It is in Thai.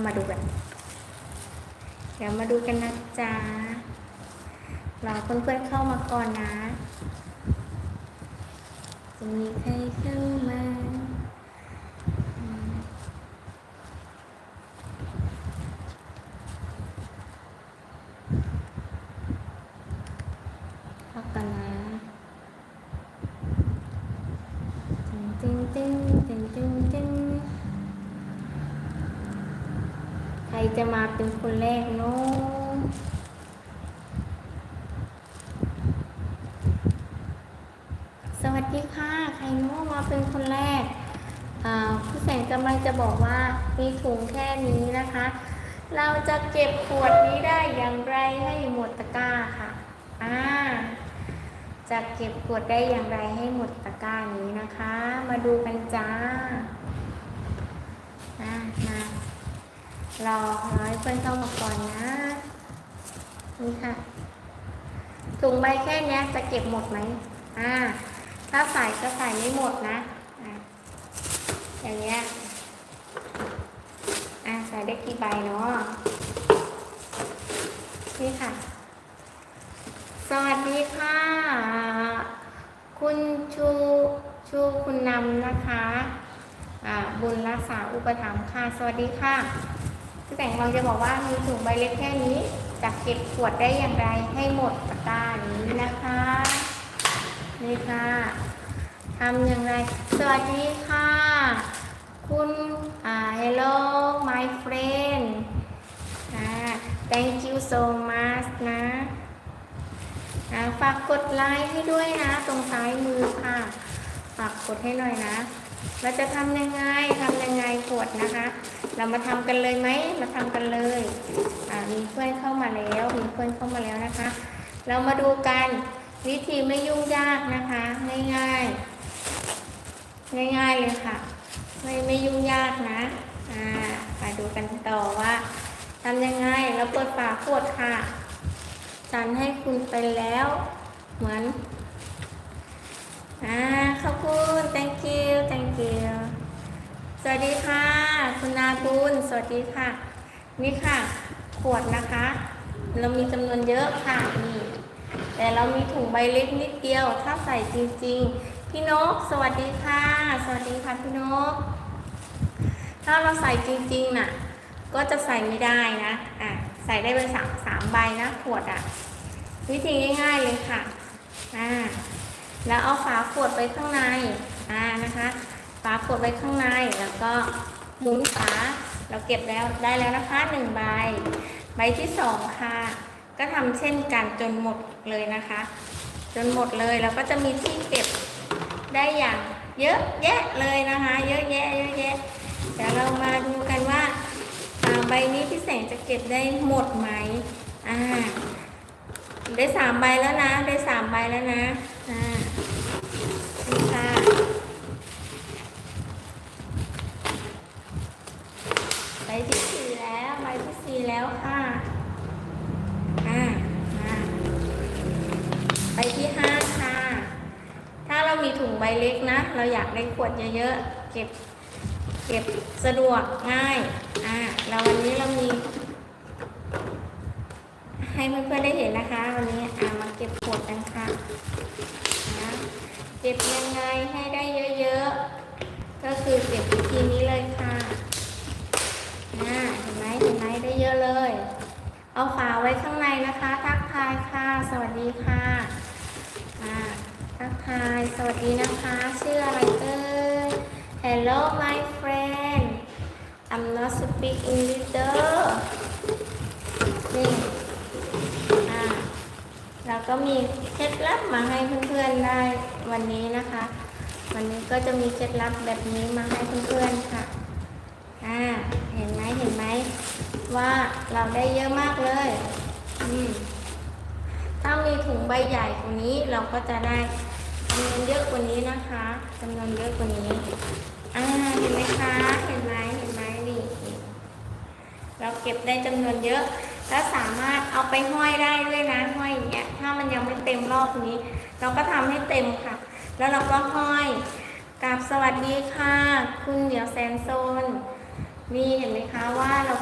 เอามาดูกัน เดี๋ยวมาดูกันนะจ๊ะรอเพื่อนๆเข้ามาก่อนนะ จะมีใครเข้ามา จะมาเป็นคนแรกเนาะสวัสดีค่ะ ใครเนาะมาเป็นคนแรกอ่าพี่แสงกำลังจะบอกว่ามีถุงแค่นี้นะคะ เราจะเก็บขวดนี้ได้อย่างไรให้หมดตะกร้าค่ะอ่าจะเก็บขวดได้อย่างไรให้หมดตะกร้านี้นะคะ มาดูกันจ้าอ่ามา รอร้อยเพื่อนเข้ามาก่อนนะ นี่ค่ะ ถุงใบแค่เนี้ยจะเก็บหมดไหมอ่า ถ้าใส่ก็ใส่ไม่หมดนะอ่าอย่างเงี้ย อ่าใส่ได้กี่ใบเนาะ นี่ค่ะ สวัสดีค่ะ คุณชูชูคุณนำนะคะ อ่า บุญรักษาอุปถัมภ์ค่ะ สวัสดีค่ะ แต่งเราจะบอกว่ามีถุงใบเล็กแค่นี้จะเก็บขวดได้อย่างไรให้หมดตะกร้านี้นะคะ นี่ค่ะทำอย่างไร สวัสดีค่ะ คุณอ่า hello my friend อ่า thank you so much นะอ่าฝากกดไลค์ให้ด้วยนะ ตรงซ้ายมือค่ะ ฝากกดให้หน่อยนะ เราจะทำยังไงทำยังไงกดนะคะ เรามาทำกันเลยไหมมาทำกันเลยมีเพื่อนเข้ามาแล้วมีเพื่อนเข้ามาแล้วนะคะ เรามาดูกันวิธีไม่ยุ่งยากนะคะ ง่ายๆ ง่ายๆเลยค่ะ ไม่ไม่ยุ่งยากนะอ่ามาดูกันต่อว่าทำยังไงเราเปิดฝาขวดค่ะฉันให้คุณไปแล้ว เหมือน อ่าขอบคุณ thank you thank you สวัสดีค่ะ คุณนาบุญสวัสดีค่ะ นี่ค่ะ ขวดนะคะ เรามีจำนวนเยอะค่ะนี่แต่เรามีถุงใบเล็กนิดเดียว ถ้าใส่จริง ๆ พี่นก สวัสดีค่ะ สวัสดีค่ะพี่นก ถ้าเราใส่จริงๆน่ะ ก็จะใส่ไม่ได้นะอะใส่ได้เป็นสามสามใบนะขวดอะ วิธีง่ายๆเลยค่ะอ่า แล้วเอาฝาขวดไว้ข้างในอ่านะคะ ฝาขวดไว้ข้างในแล้วก็หมุนฝาเราเก็บแล้วได้แล้วนะคะหนึ่งใบ ใบที่สองค่ะ ก็ทำเช่นกันจนหมดเลยนะคะ จนหมดเลยแล้วก็จะมีที่เก็บได้อย่างเยอะแยะเลยนะคะ เยอะแยะเยอะแยะเดี๋ยวเรามาดูกันว่าอ่าใบนี้พี่แสงจะเก็บได้หมดไหมอ่าได้สามใบแล้วนะ ได้สามใบแล้วนะอ่านี่ค่ะ ใบที่สี่แล้วใบที่สี่แล้วค่ะ อ่ามาใบที่ห้าค่ะ ถ้าเรามีถุงใบเล็กนะ เราอยากได้ขวดเยอะๆ เก็บ เก็บสะดวกง่าย อ่าเราวันนี้เรามี ให้เพื่อนๆได้เห็นนะคะ วันนี้อ่ามาเก็บขวดกันค่ะนะเก็บยังไงให้ได้เยอะๆ ก็คือเก็บวิธีนี้เลยค่ะอ่าเห็น ไหมเห็นได้เยอะเลย เอาฝาไว้ข้างในนะคะ ทักทายค่ะ สวัสดีค่ะทักทาย สวัสดีนะคะ ชื่ออะไรเอ่ย Hello my friend I'm not speak English เด้อนี่อ่าแล้วก็มีเคล็ดลับมาให้เพื่อนๆได้วันนี้นะคะ วันนี้ก็จะมีเคล็ดลับแบบนี้มาให้เพื่อนๆค่ะ อ่า เห็นไหมเห็นไหมว่าเราได้เยอะมากเลย อืมถ้ามีถุงใบใหญ่กว่านี้เราก็จะได้จำนวนเยอะกว่านี้นะคะจำนวนเยอะกว่านี้ อ่า เห็นไหมคะ เห็นไหมเห็นไหมนี่เราเก็บได้จำนวนเยอะ แล้วสามารถเอาไปห้อยได้ด้วยนะ ห้อยอย่างเงี้ย ถ้ามันยังไม่เต็มรอบนี้ เราก็ทำให้เต็มค่ะ แล้วเราก็ห้อยกราบสวัสดีค่ะ คุณเหนียวแสนโซน นี่เห็นไหมคะว่าเรา